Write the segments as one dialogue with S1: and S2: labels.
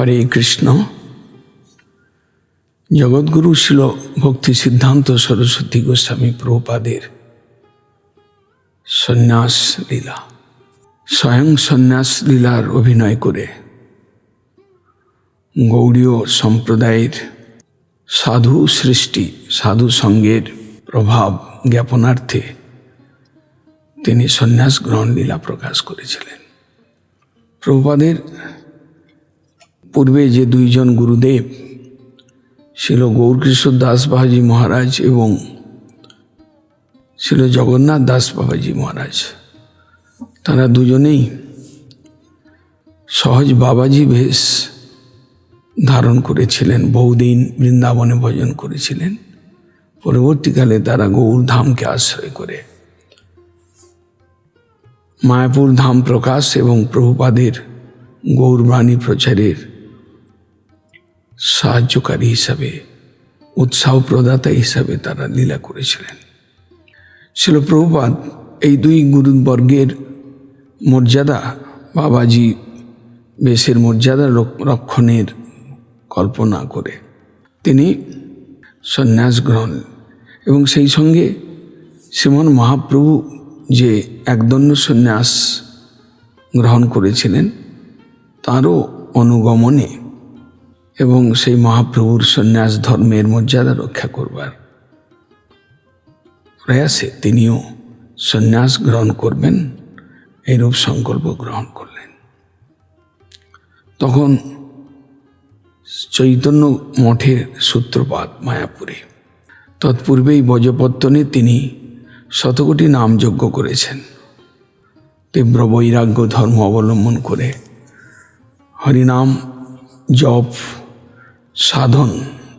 S1: হরে কৃষ্ণ। জগৎগুরু ছিল ভক্তি সিদ্ধান্ত সরস্বতী গোস্বামী প্রভুপাদের সন্ন্যাস লীলা। স্বয়ং সন্ন্যাস লীলার অভিনয় করে গৌড়ীয় সম্প্রদায়ের সাধু সৃষ্টি, সাধু সঙ্গের প্রভাব জ্ঞাপনার্থে তিনি সন্ন্যাস গ্রহণ লীলা প্রকাশ করেছিলেন। প্রভুপাদের পূর্বে যে দুইজন গুরুদেব ছিল গৌরকৃষ্ণ দাস বাবাজি মহারাজ এবং ছিল জগন্নাথ দাস বাবাজি মহারাজ। তারা দুজনেই সহজ বাবাজি বেশ ধারণ করেছিলেন, বহুদিন বৃন্দাবনে ভজন করেছিলেন। পরবর্তীকালে তারা গৌর ধামকে আশ্রয় করে। মায়াপুর ধাম প্রকাশ এবং প্রভুপাদের গৌরবাণী প্রচারের সাহায্যকারী হিসাবে উৎসাহ প্রদাতা হিসাবে তারা লীলা করেছিলেন। ছিল প্রভুপাদ, এই দুই গুরুবর্গের মর্যাদা, বাবাজি বেশের মর্যাদা রক্ষণের কল্পনা করে। তিনি সন্ন্যাস গ্রহণ এবং সেই সঙ্গে শ্রীমন মহাপ্রভু যে একদণ্ড সন্ন্যাস গ্রহণ করেছিলেন, তারও অনুগমনে এবং সেই মহাপ্রভুর সন্ন্যাস ধর্মের মর্যাদা রক্ষা করবার প্রয়াসে তিনিও সন্ন্যাস গ্রহণ করবেন, এইরূপ সংকল্প গ্রহণ করলেন। তখন চৈতন্য মঠের সূত্রপাত মায়াপুরে। তৎপূর্বেই বজপত্তনে তিনি শতকোটি নাম যজ্ঞ করেছেন। তীব্র বৈরাগ্য ধর্ম অবলম্বন করে হরিনাম, জপ সাধন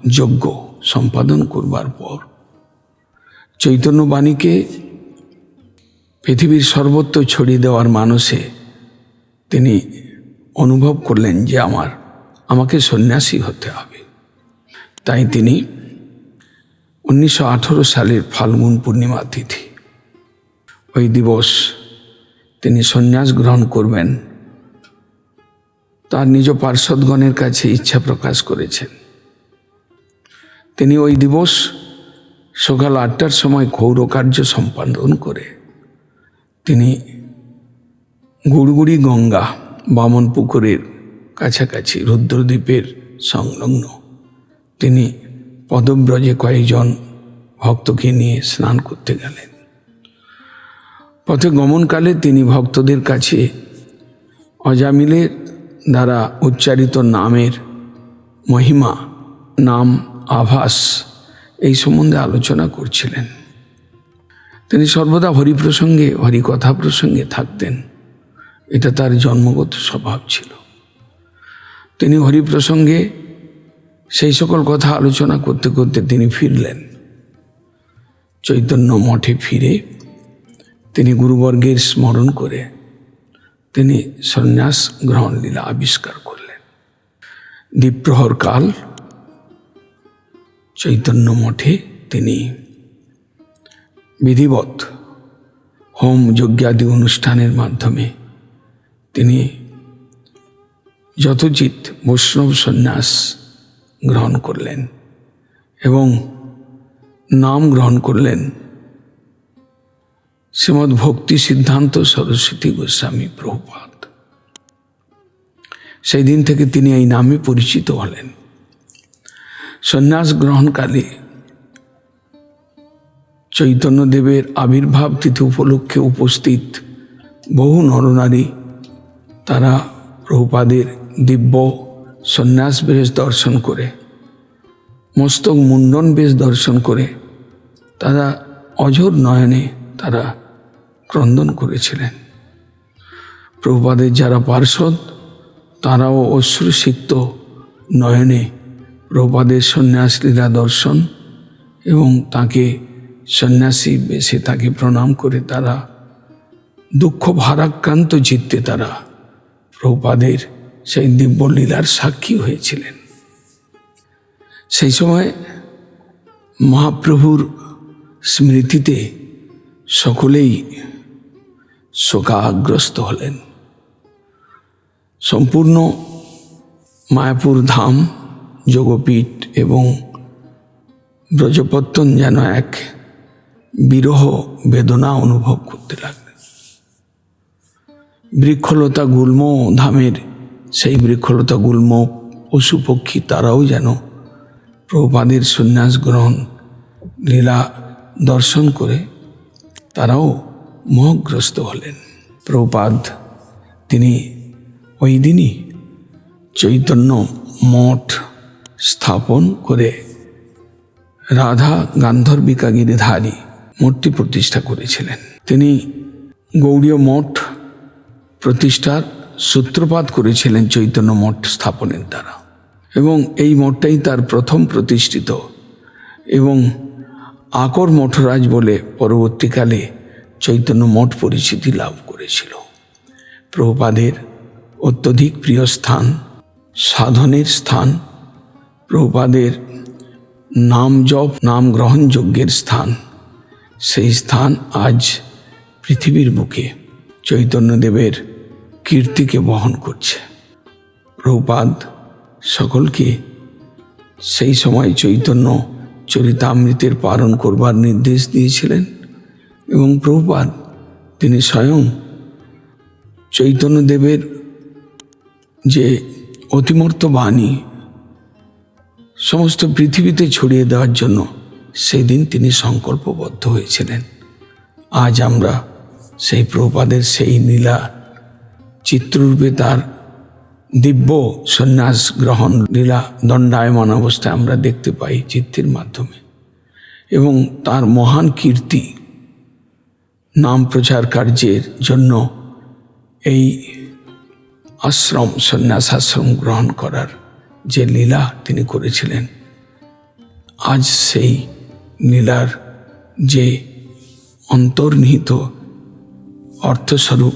S1: যজ্ঞ সম্পাদন করবার পর চৈতন্যবাণীকে পৃথিবীর সর্বত্র ছড়িয়ে দেওয়ার মানুষে তিনি অনুভব করলেন যে আমার, আমাকে সন্ন্যাসী হতে হবে। তাই তিনি উনিশশো আঠেরো সালের ফাল্গুন পূর্ণিমা তিথি, ওই দিবস তিনি সন্ন্যাস গ্রহণ করবেন তার নিজ পার্শ্বদগণের কাছে ইচ্ছা প্রকাশ করেছেন। তিনি ওই দিবস সকাল আটটার সময় গৌর কার্য সম্পাদন করে। তিনি গুড়গুড়ি গঙ্গা বামন পুকুরের কাছাকাছি রুদ্রদ্বীপের সংলগ্ন। তিনি পদব্রজে কয়েকজন ভক্তকে নিয়ে স্নান করতে গেলেন। পথে গমনকালে তিনি ভক্তদের কাছে অজামিলের দ্বারা উচ্চারিত নামের মহিমা, নাম, আভাস এই সম্বন্ধে আলোচনা করছিলেন। তিনি সর্বদা হরি প্রসঙ্গে হরিকথা প্রসঙ্গে থাকতেন। এটা তার জন্মগত স্বভাব ছিল। তিনি হরি প্রসঙ্গে সেই সকল কথা আলোচনা করতে করতে তিনি ফিরলেন। চৈতন্য মঠে ফিরে তিনি গুরুবর্গের স্মরণ করে তিনি সন্ন্যাস গ্রহণ লীলা আবিষ্কার করলেন। দ্বীপ্রহর কাল, চৈতন্য মঠে তিনি বিধিবৎ হোম যজ্ঞাদি অনুষ্ঠানের মাধ্যমে তিনি যথোচিত বৈষ্ণব সন্ন্যাস গ্রহণ করলেন এবং নাম গ্রহণ করলেন শ্রীমৎ ভক্তি সিদ্ধান্ত সরস্বতী গোস্বামী প্রভুপাদ। সেই দিন থেকে তিনি এই নামে পরিচিত হলেন। সন্ন্যাস গ্রহণকালে চৈতন্যদেবের আবির্ভাব তিথি উপলক্ষে উপস্থিত বহু নরনারী, তারা প্রভুপাদের দিব্য সন্ন্যাস বেশ দর্শন করে, মস্তক মুন্ডন বেশ দর্শন করে, তারা অঝোর নয়নে তারা করেছিলেন। প্রভুপাদের যারা পার্শ্বদ, তারাও অশ্রুসিক্ত নয়নে প্রভুপাদের সন্ন্যাস লীলা দর্শন এবং তাকে সন্ন্যাসী বেশে তাকে প্রণাম করে তারা দুঃখ ভারাক্রান্ত জিততে তারা প্রভুপাদের সেই দিব্যলীলার সাক্ষী হয়েছিলেন। সেই সময় মহাপ্রভুর স্মৃতিতে সকলেই শোকাগ্রস্ত হলেন। সম্পূর্ণ মায়াপুর ধাম, যোগপীঠ এবং ব্রজপত্তন যেন এক বিরহ বেদনা অনুভব করতে লাগলেন। বৃক্ষলতা গুল্ম ধামের সেই বৃক্ষলতা গুল্ম পশু পক্ষী তারাও যেন প্রভুপাদের সন্ন্যাস গ্রহণ লীলা দর্শন করে, তারাও মোহগ্রস্ত হলেন। প্রপাদ তিনি ওই দিনই চৈতন্য মঠ স্থাপন করে রাধা গান্ধর্বিকা গিরিধারী মূর্তি প্রতিষ্ঠা করেছিলেন। তিনি গৌড়ীয় মঠ প্রতিষ্ঠার সূত্রপাত করেছিলেন চৈতন্য মঠ স্থাপনের দ্বারা। এবং এই মঠটাই তার প্রথম প্রতিষ্ঠিত এবং আকর মঠরাজ বলে পরবর্তীকালে চৈতন্য মঠ পরিচিতি লাভ করেছিল। প্রভুপাদের অত্যধিক প্রিয় স্থান, সাধনের স্থান, প্রভুপাদের নাম জপ, নাম গ্রহণযোগ্যের স্থান। সেই স্থান আজ পৃথিবীর বুকে চৈতন্যদেবের কীর্তিকে বহন করছে। প্রভুপাদ সকলকে সেই সময় চৈতন্য চরিতামৃতের পালন করবার নির্দেশ দিয়েছিলেন। এবং প্রভুপাদ, তিনি স্বয়ং চৈতন্যদেবের যে অতিমূর্ত বাণী সমস্ত পৃথিবীতে ছড়িয়ে দেওয়ার জন্য সেদিন তিনি সংকল্পবদ্ধ হয়েছিলেন। আজ আমরা সেই প্রভুপাদের সেই নীলা চিত্ররূপে তার দিব্য সন্ন্যাস গ্রহণ লীলা দণ্ডায়মান অবস্থায় আমরা দেখতে পাই চিত্রের মাধ্যমে এবং তার মহান কীর্তি নাম প্রচার কার্যের জন্য এই আশ্রম সন্ন্যাস আশ্রম গ্রহণ করার যে লীলা তিনি করেছিলেন, আজ সেই লীলার যে অন্তর্নিহিত অর্থস্বরূপ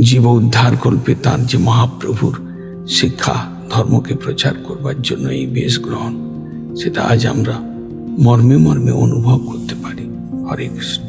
S1: জীব উদ্ধার কল্পে তার যে মহাপ্রভুর শিক্ষা, ধর্মকে প্রচার করবার জন্য এই বেশ গ্রহণ, সেটা আজ আমরা মর্মে মর্মে অনুভব করতে পারি। হরে কৃষ্ণ।